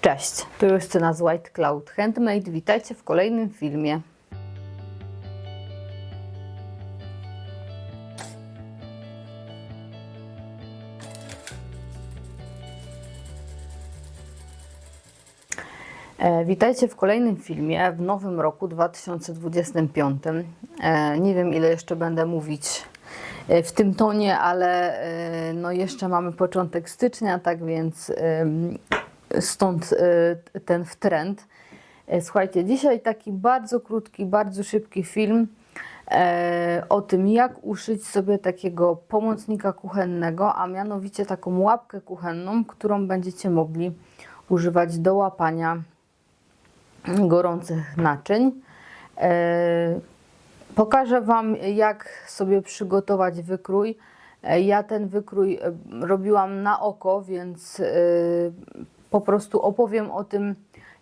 Cześć, tu Justyna z White Cloud Handmade. Witajcie w kolejnym filmie. E, Witajcie w kolejnym filmie w nowym roku 2025. E, Nie wiem, ile jeszcze będę mówić e, w tym tonie, ale no jeszcze mamy początek stycznia, tak więc stąd e, ten w trend. E, Słuchajcie, dzisiaj taki bardzo krótki, bardzo szybki film e, o tym, jak uszyć sobie takiego pomocnika kuchennego, a mianowicie taką łapkę kuchenną, którą będziecie mogli używać do łapania gorących naczyń. E, Pokażę Wam, jak sobie przygotować wykrój. Ja ten wykrój robiłam na oko, więc po prostu opowiem o tym,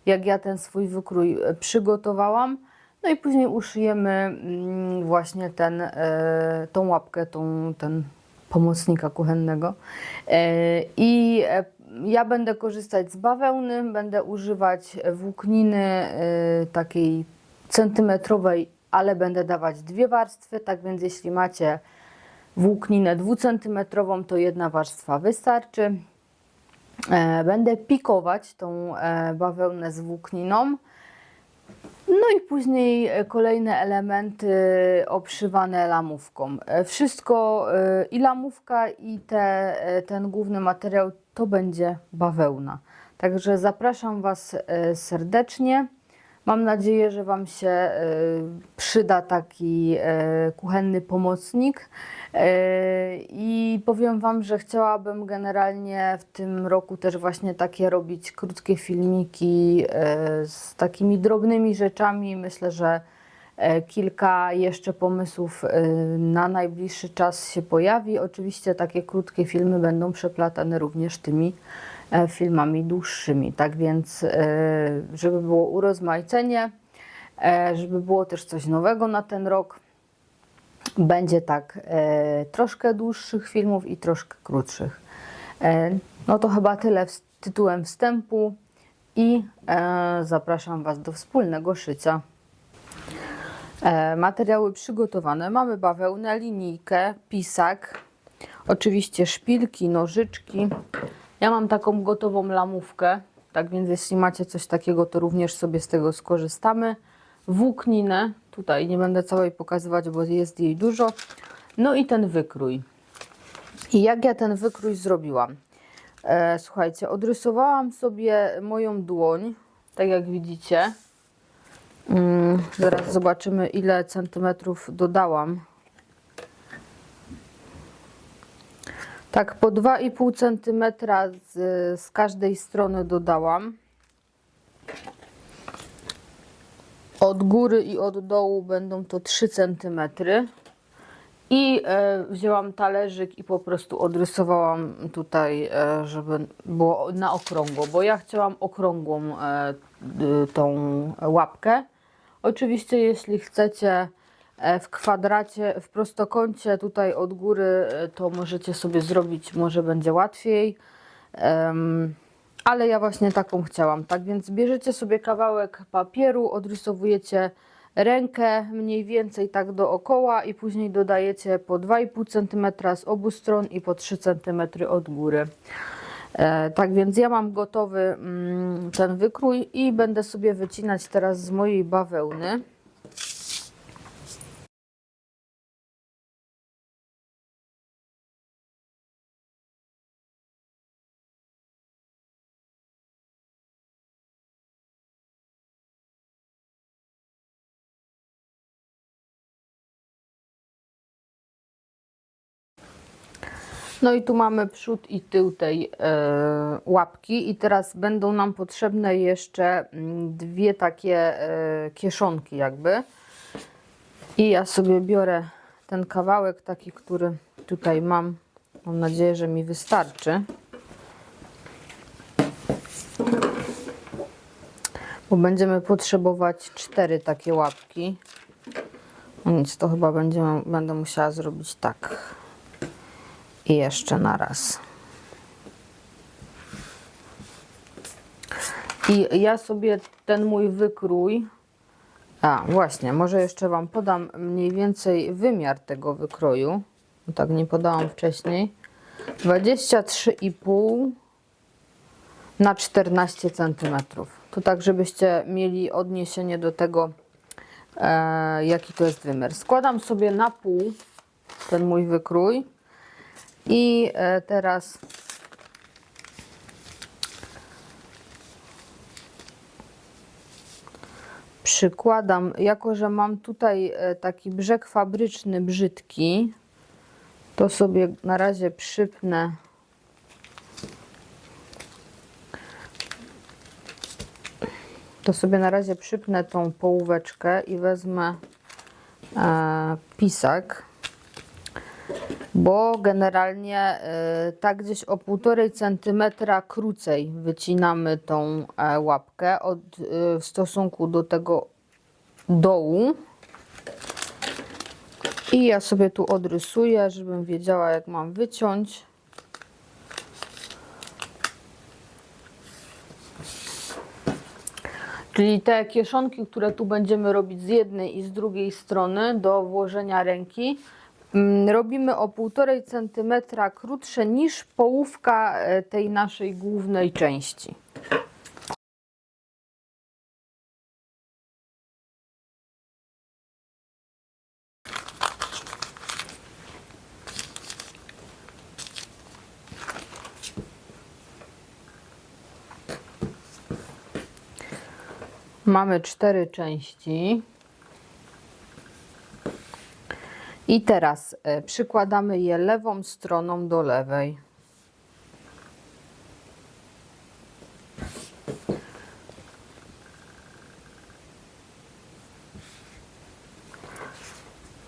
jak ja ten swój wykrój e, przygotowałam. No i później uszyjemy mm, właśnie ten, e, tą łapkę, tą, ten pomocnika kuchennego. E, I ja będę korzystać z bawełny, będę używać włókniny takiej centymetrowej, ale będę dawać dwie warstwy, tak więc jeśli macie włókninę dwucentymetrową, to jedna warstwa wystarczy. E, Będę pikować tą e, bawełnę z włókniną. No i później e, kolejne elementy obszywane lamówką. Wszystko i lamówka i te, ten główny materiał to będzie bawełna. Także zapraszam Was serdecznie. Mam nadzieję, że Wam się e, przyda taki e, kuchenny pomocnik. E, I powiem Wam, że chciałabym generalnie w tym roku też właśnie takie robić krótkie filmiki z takimi drobnymi rzeczami. Myślę, że kilka jeszcze pomysłów na najbliższy czas się pojawi. Oczywiście takie krótkie filmy będą przeplatane również tymi filmami dłuższymi. Tak więc, e, żeby było urozmaicenie, e, żeby było też coś nowego na ten rok, będzie tak e, troszkę dłuższych filmów i troszkę krótszych. E, no to chyba tyle z tytułem wstępu i e, zapraszam Was do wspólnego szycia. E, materiały przygotowane. Mamy bawełnę, linijkę, pisak, oczywiście szpilki, nożyczki. Ja mam taką gotową lamówkę, tak więc jeśli macie coś takiego, to również sobie z tego skorzystamy. Włókninę, tutaj nie będę całej pokazywać, bo jest jej dużo. No i ten wykrój. I jak ja ten wykrój zrobiłam? E, słuchajcie, odrysowałam sobie moją dłoń, tak jak widzicie. Mm, zaraz zobaczymy, ile centymetrów dodałam. Tak, po 2,5 centymetra z, z każdej strony dodałam. Od góry i od dołu będą to 3 centymetry. I e, wzięłam talerzyk i po prostu odrysowałam tutaj, e, żeby było na okrągło, bo ja chciałam okrągłą e, tą łapkę. Oczywiście, jeśli chcecie w kwadracie, w prostokącie tutaj od góry, e, to możecie sobie zrobić, może będzie łatwiej. Ale ja właśnie taką chciałam. Tak więc bierzecie sobie kawałek papieru, odrysowujecie rękę mniej więcej tak dookoła i później dodajecie po 2,5 cm z obu stron i po 3 cm od góry. E, tak więc ja mam gotowy mm, ten wykrój i będę sobie wycinać teraz z mojej bawełny. No i tu mamy przód i tył tej e, łapki i teraz będą nam potrzebne jeszcze mm, dwie takie e, kieszonki jakby. I ja sobie biorę ten kawałek taki, który tutaj mam. Mam nadzieję, że mi wystarczy. Bo będziemy potrzebować cztery takie łapki. No nic, to chyba będziemy, będę musiała zrobić tak. I jeszcze na raz. I ja sobie ten mój wykrój. A, właśnie, może jeszcze Wam podam mniej więcej wymiar tego wykroju. Tak nie podałam wcześniej. 23,5 na 14 cm. To tak, żebyście mieli odniesienie do tego, e, jaki to jest wymiar. Składam sobie na pół ten mój wykrój i e, teraz przykładam, jako że mam tutaj e, taki brzeg fabryczny brzydki, to sobie na razie przypnę to sobie na razie przypnę tą połóweczkę i wezmę e, pisak, bo generalnie e, tak gdzieś o 1,5 centymetra krócej wycinamy tą e, łapkę od, e, w stosunku do tego dołu. I ja sobie tu odrysuję, żebym wiedziała jak mam wyciąć. Czyli te kieszonki, które tu będziemy robić z jednej i z drugiej strony do włożenia ręki, robimy o 1,5 cm krótsze niż połówka e, tej naszej głównej części. Mamy cztery części. I teraz e, przykładamy je lewą stroną do lewej.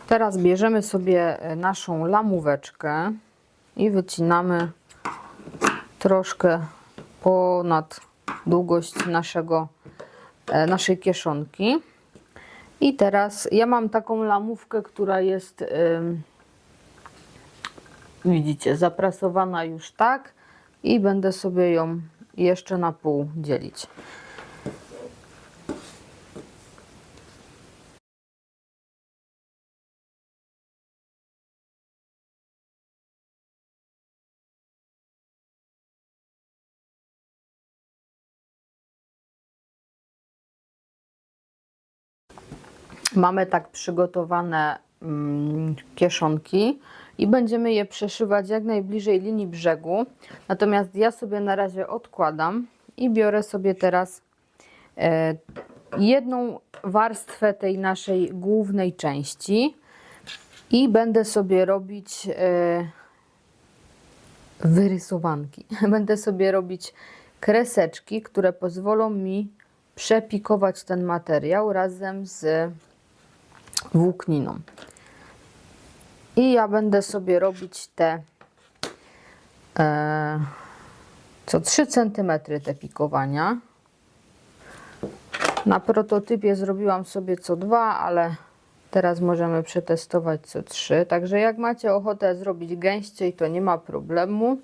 Teraz bierzemy sobie e, naszą lamóweczkę i wycinamy troszkę ponad długość naszego, e, naszej kieszonki. I teraz ja mam taką lamówkę, która jest, ym, widzicie, zaprasowana już tak i będę sobie ją jeszcze na pół dzielić. Mamy tak przygotowane mm, kieszonki i będziemy je przeszywać jak najbliżej linii brzegu. Natomiast ja sobie na razie odkładam i biorę sobie teraz e, jedną warstwę tej naszej głównej części i będę sobie robić e, wyrysowanki. Będę sobie robić kreseczki, które pozwolą mi przepikować ten materiał razem z włókniną. I ja będę sobie robić te e, co 3 cm te pikowania. Na prototypie zrobiłam sobie co 2, ale teraz możemy przetestować co 3. Także jak macie ochotę zrobić gęściej, to nie ma problemu.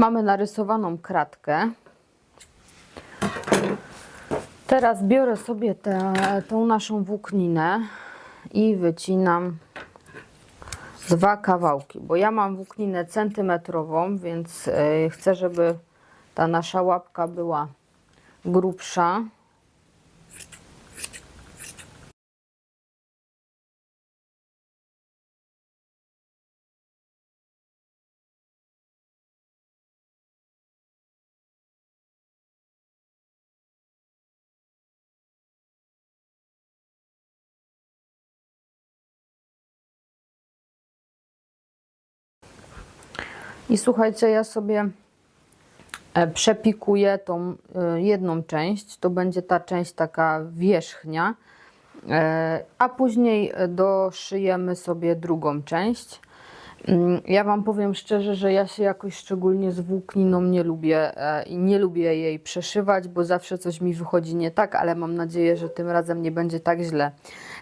Mamy narysowaną kratkę. Teraz biorę sobie tę, tą naszą włókninę i wycinam dwa kawałki, bo ja mam włókninę centymetrową, więc e, chcę, żeby ta nasza łapka była grubsza. I słuchajcie, ja sobie e, przepikuję tą e, jedną część, to będzie ta część taka wierzchnia, e, a później doszyjemy sobie drugą część. Mm, Ja Wam powiem szczerze, że ja się jakoś szczególnie z włókniną nie lubię i nie lubię jej przeszywać, bo zawsze coś mi wychodzi nie tak, ale mam nadzieję, że tym razem nie będzie tak źle.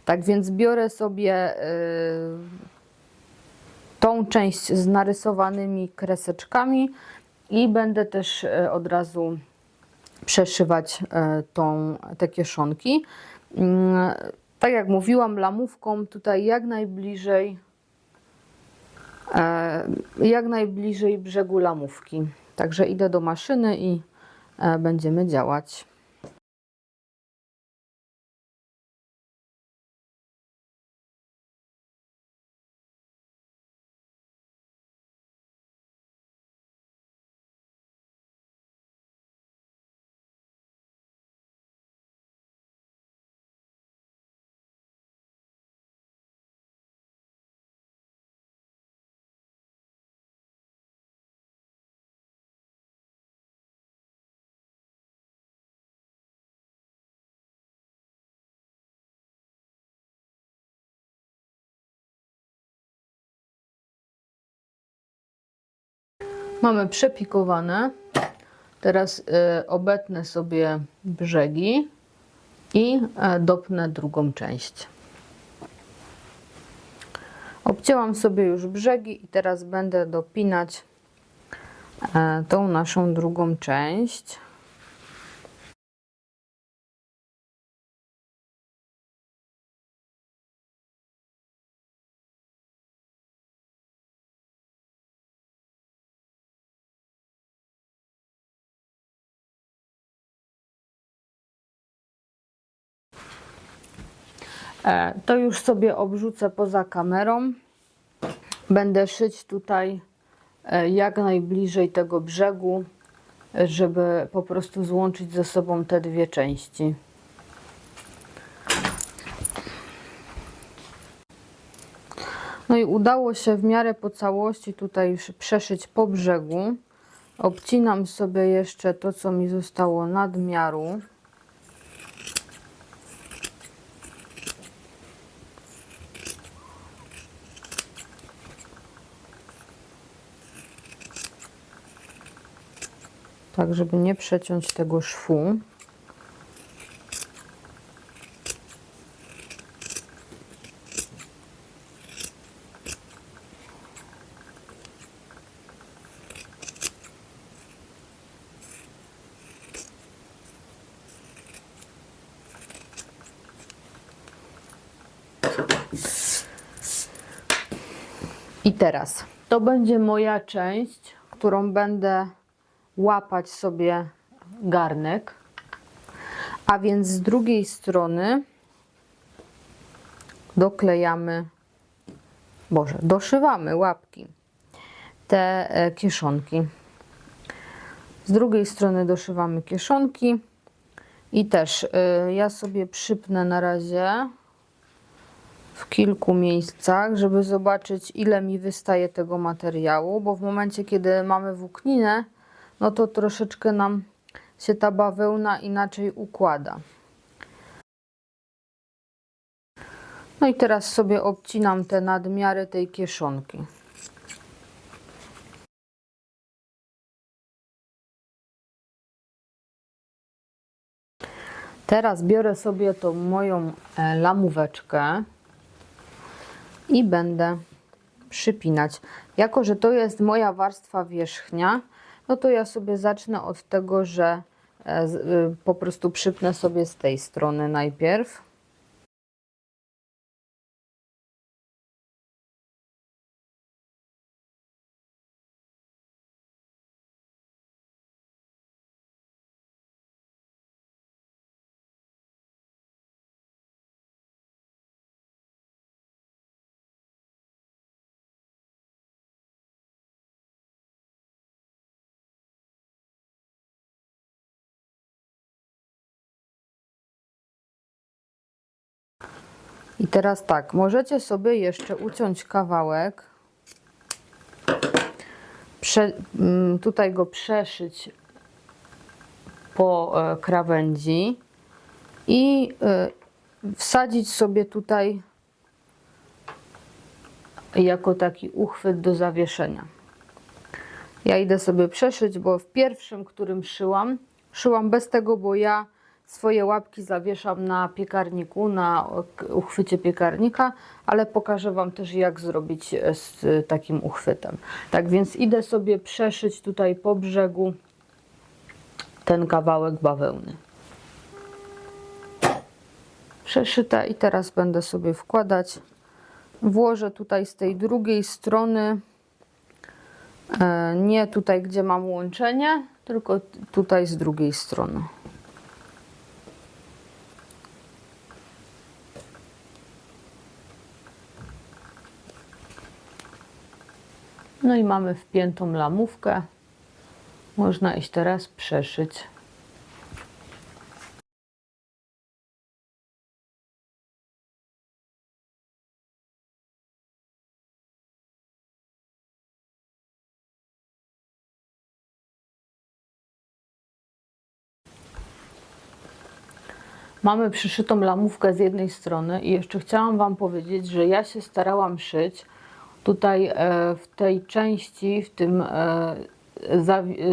Tak więc biorę sobie tą część z narysowanymi kreseczkami i będę też e, od razu przeszywać e, tą, te kieszonki. Mm, Tak jak mówiłam, lamówką tutaj jak najbliżej e, jak najbliżej brzegu lamówki. Także idę do maszyny i będziemy działać. Mamy przepikowane. Teraz y, obetnę sobie brzegi i e, dopnę drugą część. Obcięłam sobie już brzegi i teraz będę dopinać e, tą naszą drugą część. To już sobie obrzucę poza kamerą. Będę szyć tutaj e, jak najbliżej tego brzegu, e, żeby po prostu złączyć ze sobą te dwie części. No i udało się w miarę po całości tutaj już przeszyć po brzegu. Obcinam sobie jeszcze to, co mi zostało nadmiaru. Tak żeby nie przeciąć tego szwu. I teraz to będzie moja część, którą będę łapać sobie garnek. A więc z drugiej strony doklejamy, Boże, doszywamy łapki, te e, kieszonki. Z drugiej strony doszywamy kieszonki i też y, ja sobie przypnę na razie w kilku miejscach, żeby zobaczyć ile mi wystaje tego materiału, bo w momencie kiedy mamy włókninę, no to troszeczkę nam się ta bawełna inaczej układa. No i teraz sobie obcinam te nadmiary tej kieszonki. Teraz biorę sobie tą moją e, lamóweczkę i będę przypinać. Jako, że to jest moja warstwa wierzchnia, no to ja sobie zacznę od tego, że e, y, po prostu przypnę sobie z tej strony najpierw. I teraz tak, możecie sobie jeszcze uciąć kawałek, prze, mm, tutaj go przeszyć po e, krawędzi i e, wsadzić sobie tutaj jako taki uchwyt do zawieszenia. Ja idę sobie przeszyć, bo w pierwszym, którym szyłam, szyłam bez tego, bo ja swoje łapki zawieszam na piekarniku, na uchwycie piekarnika, ale pokażę Wam też jak zrobić e, z takim uchwytem. Tak więc idę sobie przeszyć tutaj po brzegu ten kawałek bawełny. Przeszyte i teraz będę sobie wkładać. Włożę tutaj z tej drugiej strony E, Nie tutaj, gdzie mam łączenie, tylko tutaj z drugiej strony. No i mamy wpiętą lamówkę. Można iść teraz przeszyć. Mamy przyszytą lamówkę z jednej strony i jeszcze chciałam Wam powiedzieć, że ja się starałam szyć tutaj e, w tej części, w tym e,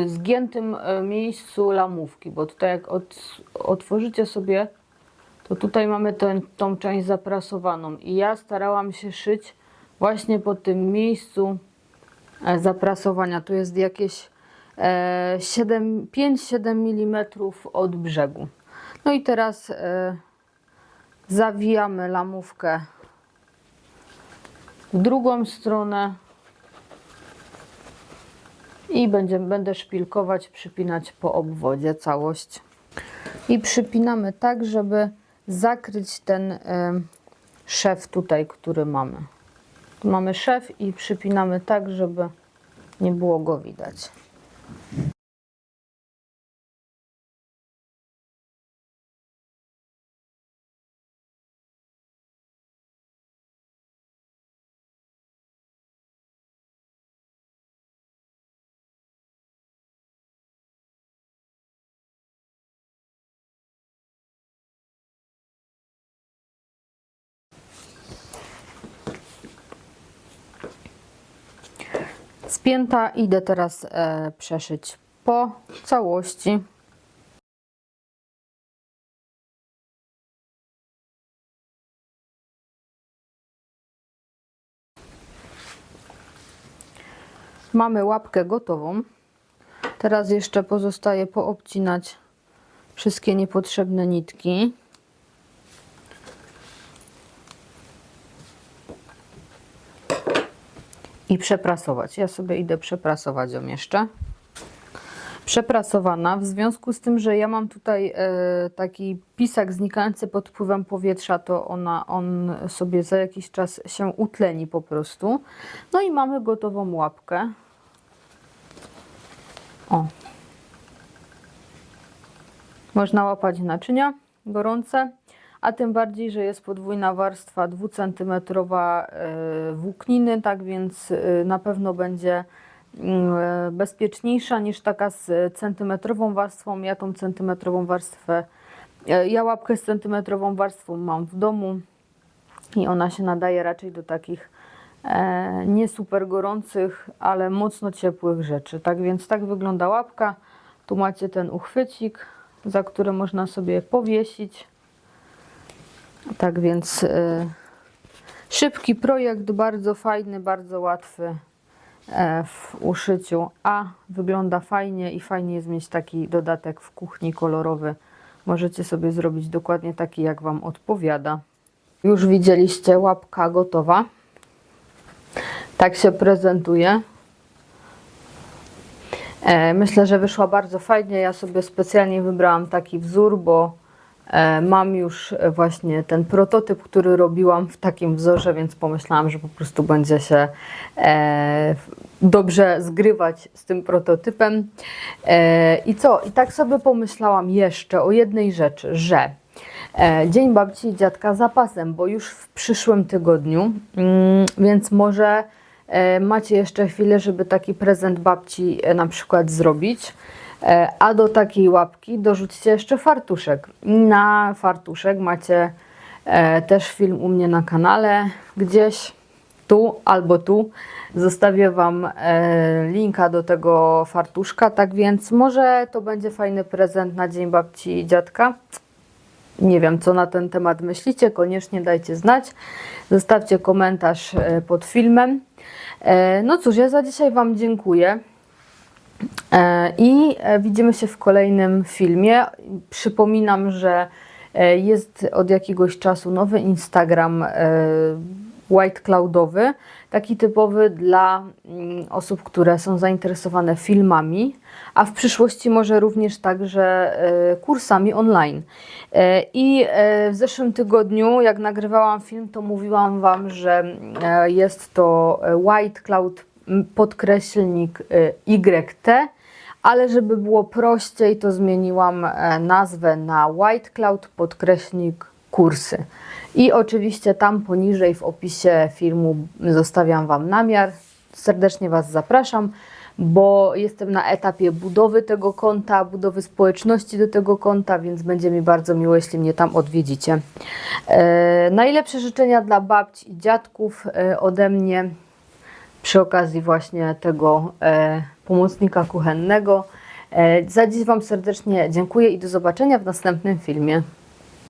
zgiętym e, miejscu lamówki, bo tutaj jak otworzycie sobie, to tutaj mamy tę tą część zaprasowaną i ja starałam się szyć właśnie po tym miejscu zaprasowania. Tu jest jakieś e, 7 5-7 mm od brzegu. No i teraz zawijamy lamówkę w drugą stronę i będzie, będę szpilkować, przypinać po obwodzie całość. I przypinamy tak, żeby zakryć ten e, szef tutaj, który mamy. Tu mamy szef i przypinamy tak, żeby nie było go widać. Spięta idę teraz e, przeszyć po całości. Mamy łapkę gotową. Teraz jeszcze pozostaje poobcinać wszystkie niepotrzebne nitki. I przeprasować. Ja sobie idę przeprasować ją jeszcze. Przeprasowana, w związku z tym, że ja mam tutaj e, taki pisak znikający pod wpływem powietrza, to ona, on sobie za jakiś czas się utleni po prostu. No i mamy gotową łapkę. O. Można łapać naczynia gorące, a tym bardziej, że jest podwójna warstwa dwucentymetrowa e, włókniny, tak więc e, na pewno będzie mm, e, bezpieczniejsza niż taka z centymetrową warstwą. Ja tą centymetrową warstwę, ja łapkę z centymetrową warstwą mam w domu i ona się nadaje raczej do takich nie super gorących, ale mocno ciepłych rzeczy. Tak więc tak wygląda łapka. Tu macie ten uchwycik, za który można sobie powiesić. Tak więc y, szybki projekt, bardzo fajny, bardzo łatwy e, w uszyciu, a wygląda fajnie i fajnie jest mieć taki dodatek w kuchni kolorowy. Możecie sobie zrobić dokładnie taki, jak Wam odpowiada. Już widzieliście łapka gotowa. Tak się prezentuje. E, Myślę, że wyszła bardzo fajnie. Ja sobie specjalnie wybrałam taki wzór, bo mam już e, właśnie ten prototyp, który robiłam w takim wzorze, więc pomyślałam, że po prostu będzie się e, dobrze zgrywać z tym prototypem. E, I co? I tak sobie pomyślałam jeszcze o jednej rzeczy, że e, Dzień Babci i Dziadka zapasem, bo już w przyszłym tygodniu, mm, więc może e, macie jeszcze chwilę, żeby taki prezent babci e, na przykład zrobić. E, A do takiej łapki dorzućcie jeszcze fartuszek. Na fartuszek macie e, też film u mnie na kanale, gdzieś tu albo tu. Zostawię Wam e, linka do tego fartuszka, tak więc może to będzie fajny prezent na Dzień Babci i Dziadka. Nie wiem, co na ten temat myślicie, koniecznie dajcie znać. Zostawcie komentarz pod filmem. No cóż, ja za dzisiaj Wam dziękuję. E, I e, widzimy się w kolejnym filmie. Przypominam, że e, jest od jakiegoś czasu nowy Instagram White Cloudowy, taki typowy dla mm, osób, które są zainteresowane filmami, a w przyszłości może również także kursami online. I w zeszłym tygodniu, jak nagrywałam film, to mówiłam Wam, że jest to White Cloud podkreślnik YT, ale żeby było prościej, to zmieniłam e, nazwę na White Cloud podkreślnik kursy. I oczywiście tam poniżej w opisie filmu zostawiam Wam namiar. Serdecznie Was zapraszam, bo jestem na etapie budowy tego konta, budowy społeczności do tego konta, więc będzie mi bardzo miło, jeśli mnie tam odwiedzicie. E, najlepsze życzenia dla babci i dziadków e, ode mnie przy okazji właśnie tego e, pomocnika kuchennego. E, za dziś Wam serdecznie dziękuję i do zobaczenia w następnym filmie.